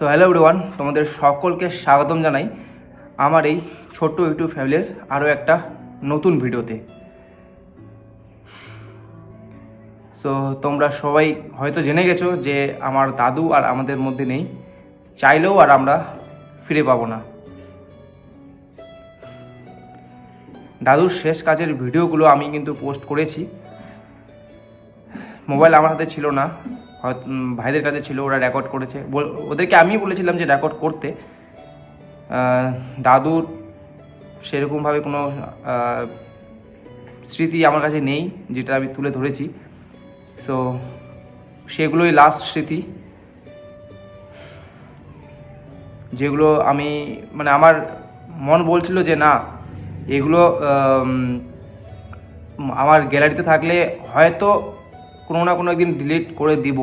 So hello everyone তোমাদের সকলকে স্বাগতম জানাই আমার এই ছোট্ট ইউটিউব ফ্যামিলির আরও একটা নতুন ভিডিওতে। সো তোমরা সবাই হয়তো জেনে গেছো যে আমার দাদু আর আমাদের মধ্যে নেই, চাইলেও আর আমরা ফিরে পাবো না। দাদুর শেষ কাজের ভিডিওগুলো আমি কিন্তু পোস্ট করেছি। মোবাইল আমার হাতে ছিল না। হয়তো ভাইদের কাছে ছিল, ওরা রেকর্ড করেছে। ওদেরকে আমি বলেছিলাম যে রেকর্ড করতে। দাদুর সেরকমভাবে কোনো স্মৃতি আমার কাছে নেই, যেটা আমি তুলে ধরেছি। তো সেগুলোই লাস্ট স্মৃতি। যেগুলো আমি মানে আমার মন বলছিল যে না, এগুলো আমার গ্যালারিতে থাকলে হয়তো কোনো না কোনো একদিন ডিলিট করে দিব।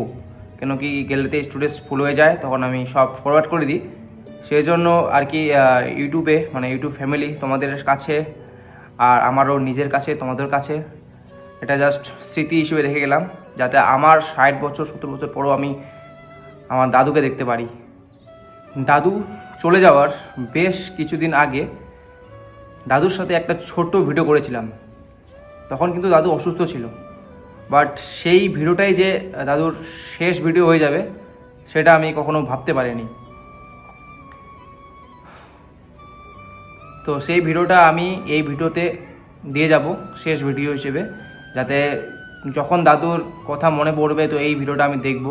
কেন কি গ্যালারিতে স্টুডেন্টস ফুল হয়ে যায়, তখন আমি সব ফরওয়ার্ড করে দিই। সেই জন্য আর কি ইউটিউবে মানে ইউটিউব ফ্যামিলি তোমাদের কাছে, আর আমারও নিজের কাছে, তোমাদের কাছে। এটা জাস্ট স্মৃতি হিসেবে রেখে গেলাম, যাতে আমার ষাট বছর, সত্তর বছর পরও আমি আমার দাদুকে দেখতে পারি। দাদু চলে যাওয়ার বেশ কিছুদিন আগে দাদুর সাথে একটা ছোট্ট ভিডিও করেছিলাম। তখন কিন্তু দাদু অসুস্থ ছিল। বাট সেই ভিডিওটাই যে দাদুর শেষ ভিডিও হয়ে যাবে, সেটা আমি কখনো ভাবতে পারিনি। তো সেই ভিডিওটা আমি এই ভিডিওতে দিয়ে যাব, শেষ ভিডিও হিসেবে, যাতে যখন দাদুর কথা মনে পড়বে, তো এই ভিডিওটা আমি দেখব।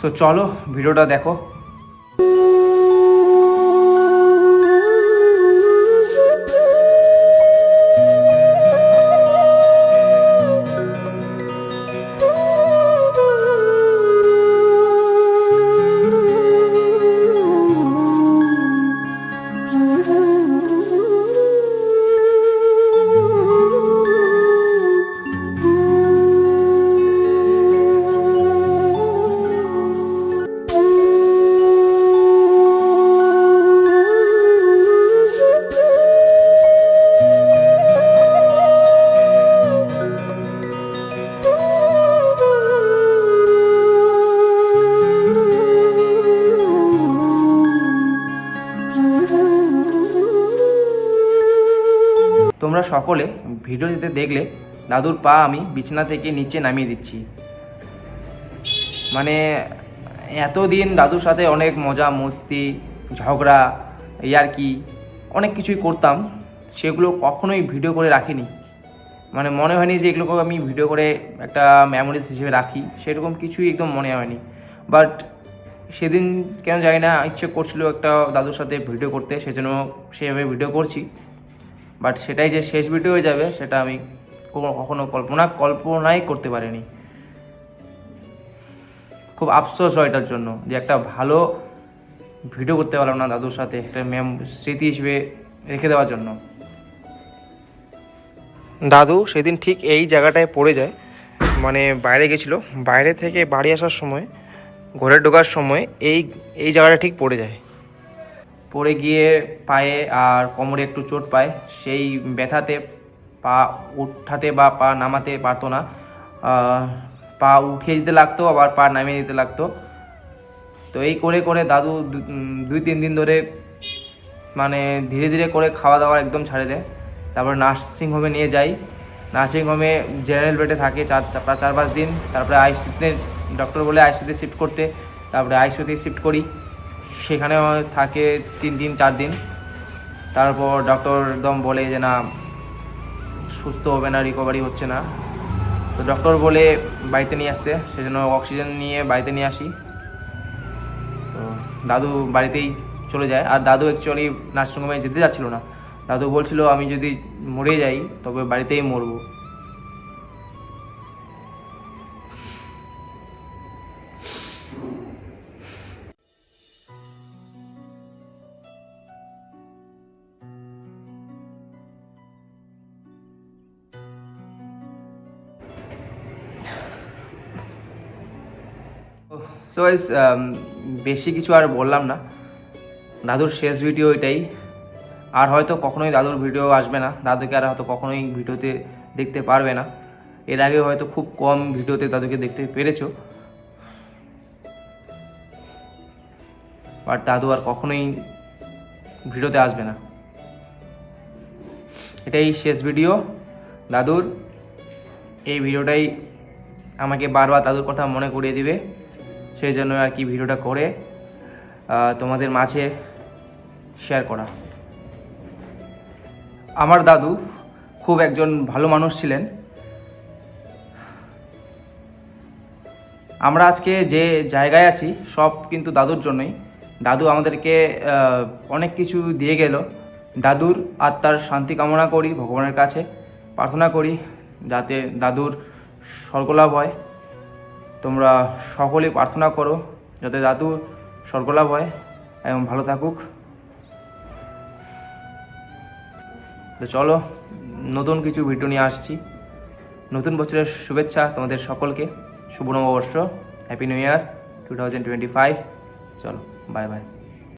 তো চলো, ভিডিওটা দেখো। তোমরা সকলে ভিডিওটিতে দেখলে দাদুর পা আমি বিছানা থেকে নিচে নামিয়ে দিচ্ছি। মানে এতদিন দাদুর সাথে অনেক মজা, মস্তি, ঝগড়া ইয়ার্কি অনেক কিছুই করতাম। সেগুলো কখনোই ভিডিও করে রাখিনি। মানে মনে হয়নি যে এগুলোকে আমি ভিডিও করে একটা মেমোরিজ হিসেবে রাখি। সেরকম কিছুই একদম মনে হয়নি। বাট সেদিন কেন জানি না, ইচ্ছে করছিল একটা দাদুর সাথে ভিডিও করতে, সেজন্য সেভাবে ভিডিও করছি। বাট সেটাই যে শেষ ভিডিও হয়ে যাবে, সেটা আমি কখনো কল্পনা, কল্পনাই করতে পারিনি। খুব আফসোস হয় এটার জন্য যে একটা ভালো ভিডিও করতে পারলাম না দাদুর সাথে, একটা ম্যাম স্মৃতি হিসেবে রেখে দেওয়ার জন্য। দাদু সেদিন ঠিক এই জায়গাটায় পড়ে যায় মানে বাইরে গেছিল। বাইরে থেকে বাড়ি আসার সময়, ঘরে ঢোকার সময় এই এই জায়গাটা ঠিক পড়ে যায়। পড়ে গিয়ে পায়ে আর কোমরে একটু চোট পায়, সেই ব্যথাতে পা উঠাতে বা পা নামাতে পারতো না। পা উঠিয়ে দিতে লাগতো, আবার পা নামিয়ে দিতে লাগতো। তো এই করে করে দাদু দুই তিন দিন ধরে মানে ধীরে ধীরে করে খাওয়া দাওয়া একদম ছাড়ে দেয়। তারপর নার্সিং হোমে নিয়ে যাই। নার্সিং হোমে জেনারেল বেডে থাকে চার চার পাঁচ দিন। তারপরে আইসিউতে ডক্টর বলে আইসিউতে শিফট করতে। তারপরে আইসিউতে শিফট করি। সেখানে থাকে তিন দিন, চার দিন। তারপর ডক্টর একদম বলে যে, না, সুস্থ হবে না রিকভারি হচ্ছে না। তো ডক্টর বলে, বাড়িতে নিয়ে আসতে। সেজন্য অক্সিজেন নিয়ে বাড়িতে নিয়ে আসি। তো দাদু বাড়িতেই চলে যায়। আর দাদু অ্যাকচুয়ালি নার্সিংহোমে যেতে যাচ্ছিল না। দাদু বলছিল, আমি যদি মরে যাই, তবে বাড়িতেই মরবো। সো um, বেশি কিছু আর বললাম না। দাদুর শেষ ভিডিও এটাই। আর হয়তো কখনোই দাদুর ভিডিও আসবে না। দাদুকে আর হয়তো কখনোই ভিডিওতে দেখতে পারবে না। এর আগে হয়তো খুব কম ভিডিওতে দাদুকে দেখতে পেরেছ। বাট দাদু আর কখনোই ভিডিওতে আসবে না। এটাই শেষ ভিডিও দাদুর এই ভিডিওটাই আমাকে বারবার দাদুর কথা মনে করিয়ে দিবে। সেই জন্য আর কি ভিডিওটা করে তোমাদের মাঝে শেয়ার করা। আমার দাদু খুব একজন ভালো মানুষ ছিলেন। আমরা আজকে যে জায়গায় আছি, সব কিন্তু দাদুর জন্যই। দাদু আমাদেরকে অনেক কিছু দিয়ে গেল। দাদুর আত্মার শান্তি কামনা করি, ভগবানের কাছে প্রার্থনা করি, যাতে দাদুর স্বর্গলাভ হয়। তোমরা সকলে প্রার্থনা করো যাতে দাদু স্বর্গলাভ হয় এবং ভালো থাকুক। তো চলো, নতুন কিছু ভিডিও নিয়ে আসছি। নতুন বছরের শুভেচ্ছা তোমাদের সকলকে। শুভ নববর্ষ happy new year two thousand twenty five চলো বাই বাই